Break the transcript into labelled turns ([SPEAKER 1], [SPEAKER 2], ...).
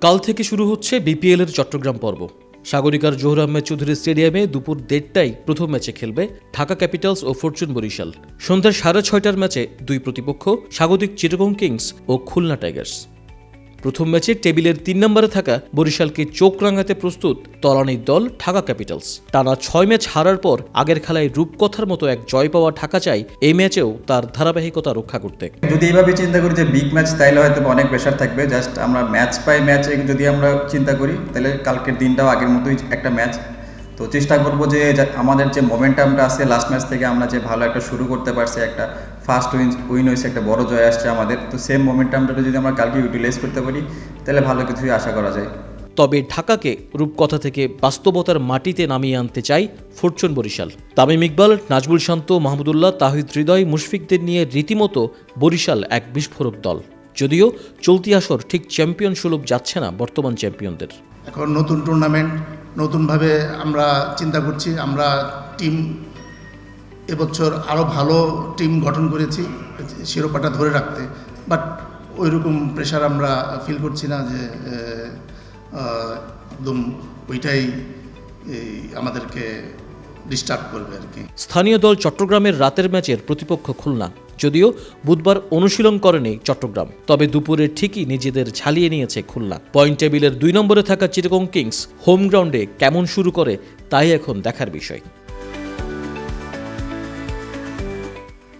[SPEAKER 1] কাল থেকে শুরু হচ্ছে বিপিএল এর চট্টগ্রাম পর্ব। সাগরিকার জোহর আহমেদ চৌধুরী স্টেডিয়ামে দুপুর দেড়টায় প্রথম ম্যাচে খেলবে ঢাকা ক্যাপিটালস ও ফরচুন বরিশাল। সন্ধ্যার সাড়ে ছয়টার ম্যাচে দুই প্রতিপক্ষ, স্বাগতিক চিটগং কিংস ও খুলনা টাইগার্স। প্রথম ম্যাচে টেবিলের তিন নম্বরে থাকা বরিশালকে চোখ রাঙাতে প্রস্তুত তলানির দল ঢাকা ক্যাপিটালস। টানা ছয় ম্যাচ হারার পর আগের খেলায় রূপকথার মতো এক জয় পাওয়া ঢাকা চাই এই ম্যাচেও তার ধারাবাহিকতা রক্ষা করতে।
[SPEAKER 2] যদি এইভাবে চিন্তা করি যে বিগ ম্যাচ তাইলে হয়তো অনেক প্রেশার থাকবে। জাস্ট আমরা ম্যাচ বাই ম্যাচ যদি আমরা চিন্তা করি তাহলে কালকের দিনটাও আগের মতোই একটা ম্যাচ তো চেষ্টা করব যে আমাদের যে মোমেন্টামটা আছে লাস্ট ম্যাচ থেকে আমরা যে ভালো একটা শুরু করতে পারছি, একটা ফার্স্ট উইন উইন হয়েছে একটা বড় জয় আসছে আমাদের। তো সেম মোমেন্টামটা যদি আমরা কালকে ইউটিলাইজ করতে পারি তাহলে ভালো কিছুই আশা করা যায়।
[SPEAKER 1] তবে ঢাকাকে রূপকথা থেকে বাস্তবতার মাটিতে নামিয়ে আনতে চাই ফরচুন বরিশাল। তামিম ইকবাল নাজবুল শান্ত মাহমুদুল্লাহ তাহিদ হৃদয় মুশফিকদের নিয়ে রীতিমতো বরিশাল এক বিস্ফোরক দল। যদিও চলতি আসর ঠিক চ্যাম্পিয়ন সুলভ যাচ্ছে না বর্তমান চ্যাম্পিয়নদের।
[SPEAKER 3] এখন নতুন টুর্নামেন্ট নতুনভাবে আমরা চিন্তা করছি আমরা টিম এবছর আরও ভালো টিম গঠন করেছি, শিরোপাটা ধরে রাখতে। বাট ওইরকম প্রেশার আমরা ফিল করছি না যে একদম ওইটাই আমাদেরকে ডিস্টার্ব করবে আর কি।
[SPEAKER 1] স্থানীয় দল চট্টগ্রামের রাতের ম্যাচের প্রতিপক্ষ খুলনা। যদিও বুধবার অনুশীলন করেনি চট্টগ্রাম, তবে দুপুরে ঠিকই নিজেদের ঝালিয়ে নিয়েছে খুলনা। পয়েন্ট টেবিলের দুই নম্বরে থাকা চিটাগং কিংস হোম গ্রাউন্ডে কেমন শুরু করে, তাই এখন দেখার বিষয়।